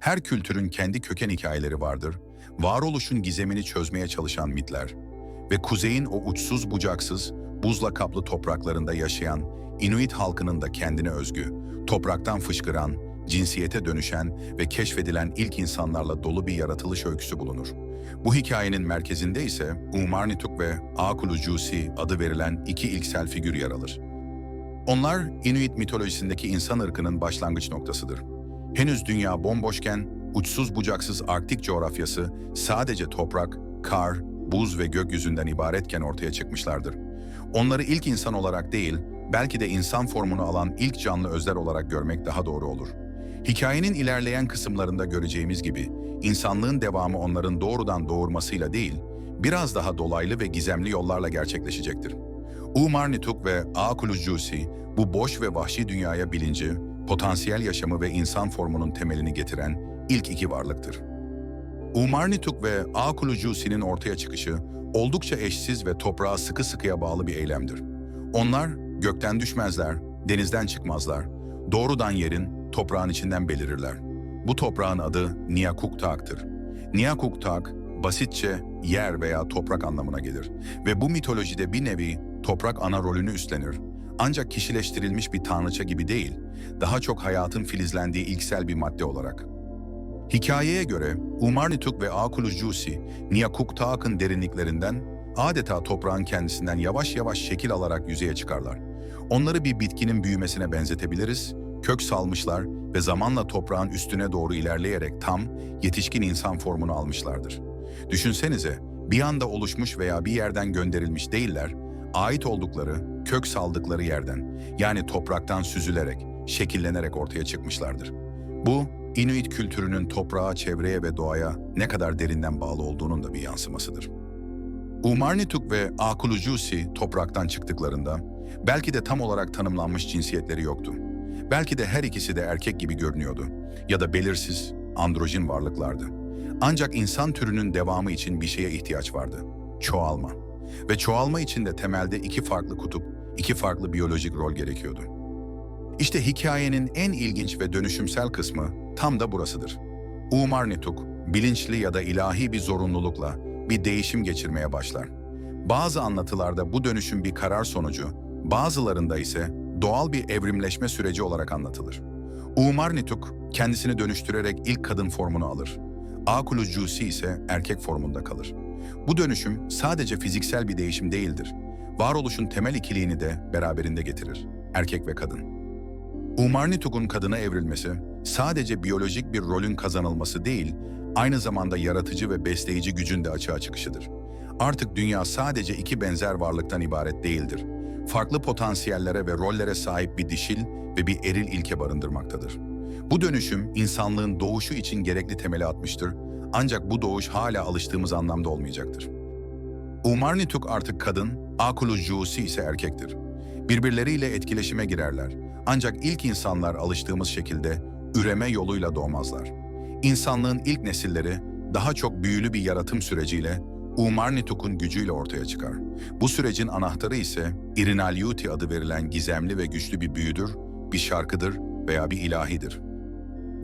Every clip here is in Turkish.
Her kültürün kendi köken hikayeleri vardır, varoluşun gizemini çözmeye çalışan mitler ve kuzeyin o uçsuz bucaksız, buzla kaplı topraklarında yaşayan Inuit halkının da kendine özgü, topraktan fışkıran, cinsiyete dönüşen ve keşfedilen ilk insanlarla dolu bir yaratılış öyküsü bulunur. Bu hikayenin merkezinde ise Umarnituk ve Akulujusi adı verilen iki ilksel figür yer alır. Onlar Inuit mitolojisindeki insan ırkının başlangıç noktasıdır. Henüz dünya bomboşken uçsuz bucaksız Arktik coğrafyası sadece toprak, kar, buz ve gökyüzünden ibaretken ortaya çıkmışlardır. Onları ilk insan olarak değil, belki de insan formunu alan ilk canlı özler olarak görmek daha doğru olur. Hikayenin ilerleyen kısımlarında göreceğimiz gibi, insanlığın devamı onların doğrudan doğurmasıyla değil, biraz daha dolaylı ve gizemli yollarla gerçekleşecektir. Umarnituk ve Akulujusi bu boş ve vahşi dünyaya bilinci, potansiyel yaşamı ve insan formunun temelini getiren ilk iki varlıktır. Umarnituk ve Akulujusi'nin ortaya çıkışı oldukça eşsiz ve toprağa sıkı sıkıya bağlı bir eylemdir. Onlar gökten düşmezler, denizden çıkmazlar, doğrudan yerin, toprağın içinden belirirler. Bu toprağın adı Niyakuktak'tır. Niyakuktak, basitçe yer veya toprak anlamına gelir ve bu mitolojide bir nevi toprak ana rolünü üstlenir. Ancak kişileştirilmiş bir tanrıça gibi değil, daha çok hayatın filizlendiği ilksel bir madde olarak. Hikayeye göre Umarnituk ve Akulujusi, Niyakuktak'ın derinliklerinden adeta toprağın kendisinden yavaş yavaş şekil alarak yüzeye çıkarlar. Onları bir bitkinin büyümesine benzetebiliriz, kök salmışlar ve zamanla toprağın üstüne doğru ilerleyerek tam, yetişkin insan formunu almışlardır. Düşünsenize, bir anda oluşmuş veya bir yerden gönderilmiş değiller, ait oldukları, kök saldıkları yerden, yani topraktan süzülerek, şekillenerek ortaya çıkmışlardır. Bu, Inuit kültürünün toprağa, çevreye ve doğaya ne kadar derinden bağlı olduğunun da bir yansımasıdır. Umarnituk ve Akulujusi topraktan çıktıklarında belki de tam olarak tanımlanmış cinsiyetleri yoktu. Belki de her ikisi de erkek gibi görünüyordu ya da belirsiz, androjin varlıklardı. Ancak insan türünün devamı için bir şeye ihtiyaç vardı. Çoğalma. Ve çoğalma için de temelde iki farklı kutup, iki farklı biyolojik rol gerekiyordu. İşte hikayenin en ilginç ve dönüşümsel kısmı tam da burasıdır. Umarnituk, bilinçli ya da ilahi bir zorunlulukla bir değişim geçirmeye başlar. Bazı anlatılarda bu dönüşüm bir karar sonucu, bazılarında ise doğal bir evrimleşme süreci olarak anlatılır. Umarnituk kendisini dönüştürerek ilk kadın formunu alır. Akulujusi ise erkek formunda kalır. Bu dönüşüm sadece fiziksel bir değişim değildir. Varoluşun temel ikiliğini de beraberinde getirir. Erkek ve kadın. Umarnituk'un kadına evrilmesi sadece biyolojik bir rolün kazanılması değil, aynı zamanda yaratıcı ve besleyici gücün de açığa çıkışıdır. Artık dünya sadece iki benzer varlıktan ibaret değildir. Farklı potansiyellere ve rollere sahip bir dişil ve bir eril ilke barındırmaktadır. Bu dönüşüm insanlığın doğuşu için gerekli temeli atmıştır ancak bu doğuş hala alıştığımız anlamda olmayacaktır. Umarnituk artık kadın, Akulujusi ise erkektir. Birbirleriyle etkileşime girerler. Ancak ilk insanlar alıştığımız şekilde üreme yoluyla doğmazlar. İnsanlığın ilk nesilleri daha çok büyülü bir yaratım süreciyle Umarnituk'un gücüyle ortaya çıkar. Bu sürecin anahtarı ise Irinalyuti adı verilen gizemli ve güçlü bir büyüdür, bir şarkıdır veya bir ilahidir.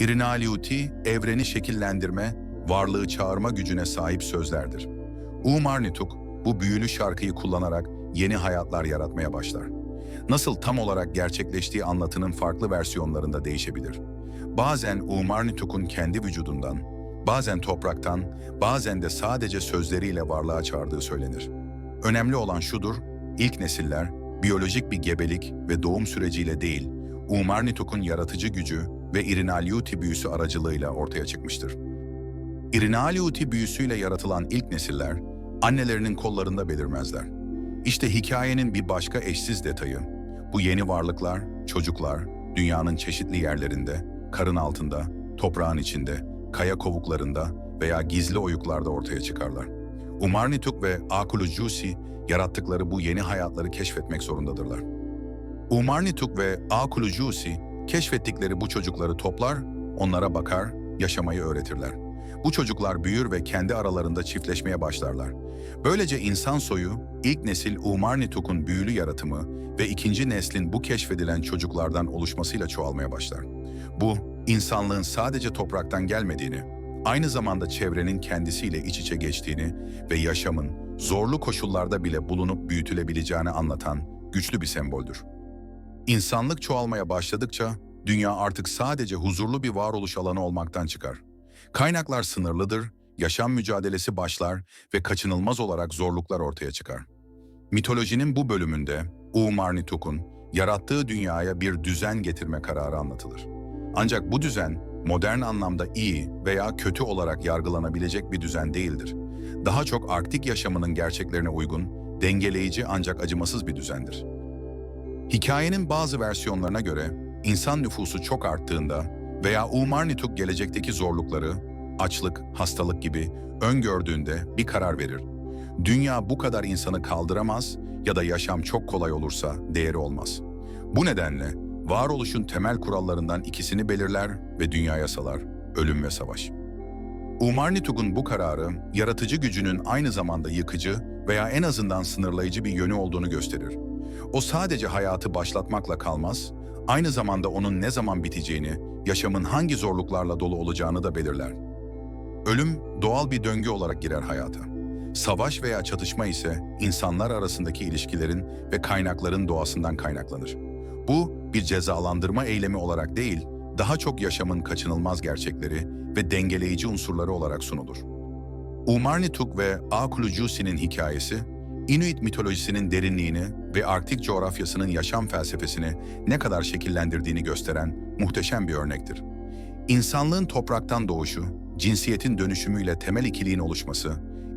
Irinalyuti, evreni şekillendirme, varlığı çağırma gücüne sahip sözlerdir. Umarnituk, bu büyülü şarkıyı kullanarak yeni hayatlar yaratmaya başlar. Nasıl tam olarak gerçekleştiği anlatının farklı versiyonlarında değişebilir. Bazen Umarnituk'un kendi vücudundan, bazen topraktan, bazen de sadece sözleriyle varlığa çağırdığı söylenir. Önemli olan şudur, ilk nesiller biyolojik bir gebelik ve doğum süreciyle değil, Umarnituk'un yaratıcı gücü ve Irinalyuti büyüsü aracılığıyla ortaya çıkmıştır. Irinalyuti büyüsüyle yaratılan ilk nesiller, annelerinin kollarında belirmezler. İşte hikayenin bir başka eşsiz detayı, bu yeni varlıklar, çocuklar, dünyanın çeşitli yerlerinde, karın altında, toprağın içinde, kaya kovuklarında veya gizli oyuklarda ortaya çıkarlar. Umarnituk ve Akulujusi yarattıkları bu yeni hayatları keşfetmek zorundadırlar. Umarnituk ve Akulujusi keşfettikleri bu çocukları toplar, onlara bakar, yaşamayı öğretirler. Bu çocuklar büyür ve kendi aralarında çiftleşmeye başlarlar. Böylece insan soyu, ilk nesil Umarnituk'un büyülü yaratımı ve ikinci neslin bu keşfedilen çocuklardan oluşmasıyla çoğalmaya başlar. Bu, insanlığın sadece topraktan gelmediğini, aynı zamanda çevrenin kendisiyle iç içe geçtiğini ve yaşamın zorlu koşullarda bile bulunup büyütülebileceğini anlatan güçlü bir semboldür. İnsanlık çoğalmaya başladıkça dünya artık sadece huzurlu bir varoluş alanı olmaktan çıkar. Kaynaklar sınırlıdır, yaşam mücadelesi başlar ve kaçınılmaz olarak zorluklar ortaya çıkar. Mitolojinin bu bölümünde Umarnituk'un yarattığı dünyaya bir düzen getirme kararı anlatılır. Ancak bu düzen modern anlamda iyi veya kötü olarak yargılanabilecek bir düzen değildir. Daha çok Arktik yaşamının gerçeklerine uygun, dengeleyici ancak acımasız bir düzendir. Hikayenin bazı versiyonlarına göre insan nüfusu çok arttığında veya Umarnituk gelecekteki zorlukları, açlık, hastalık gibi öngördüğünde bir karar verir. Dünya bu kadar insanı kaldıramaz ya da yaşam çok kolay olursa değeri olmaz. Bu nedenle varoluşun temel kurallarından ikisini belirler ve dünyaya salar, ölüm ve savaş. Umarnituk'un bu kararı, yaratıcı gücünün aynı zamanda yıkıcı veya en azından sınırlayıcı bir yönü olduğunu gösterir. O sadece hayatı başlatmakla kalmaz, aynı zamanda onun ne zaman biteceğini, yaşamın hangi zorluklarla dolu olacağını da belirler. Ölüm doğal bir döngü olarak girer hayata. Savaş veya çatışma ise insanlar arasındaki ilişkilerin ve kaynakların doğasından kaynaklanır. Bu bir cezalandırma eylemi olarak değil, daha çok yaşamın kaçınılmaz gerçekleri ve dengeleyici unsurları olarak sunulur. Umarnituk ve Akulujusi'nin hikayesi, Inuit mitolojisinin derinliğini ve Arktik coğrafyasının yaşam felsefesini ne kadar şekillendirdiğini gösteren muhteşem bir örnektir. İnsanlığın topraktan doğuşu, cinsiyetin dönüşümüyle temel ikiliğin oluşması,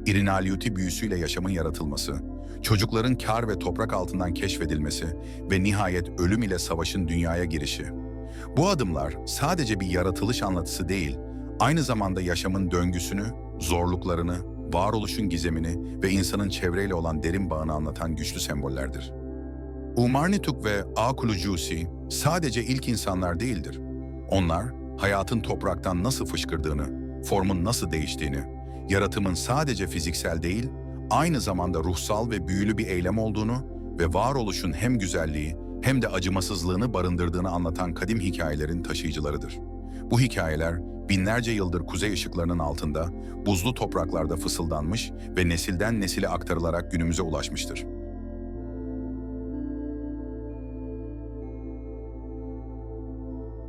Irinaliuti büyüsüyle yaşamın yaratılması, çocukların kar ve toprak altından keşfedilmesi ve nihayet ölüm ile savaşın dünyaya girişi. Bu adımlar sadece bir yaratılış anlatısı değil, aynı zamanda yaşamın döngüsünü, zorluklarını, varoluşun gizemini ve insanın çevreyle olan derin bağını anlatan güçlü sembollerdir. Umarnituk ve Akulujusi sadece ilk insanlar değildir. Onlar, hayatın topraktan nasıl fışkırdığını, formun nasıl değiştiğini, yaratımın sadece fiziksel değil, aynı zamanda ruhsal ve büyülü bir eylem olduğunu ve varoluşun hem güzelliği hem de acımasızlığını barındırdığını anlatan kadim hikayelerin taşıyıcılarıdır. Bu hikayeler binlerce yıldır kuzey ışıklarının altında buzlu topraklarda fısıldanmış ve nesilden nesile aktarılarak günümüze ulaşmıştır.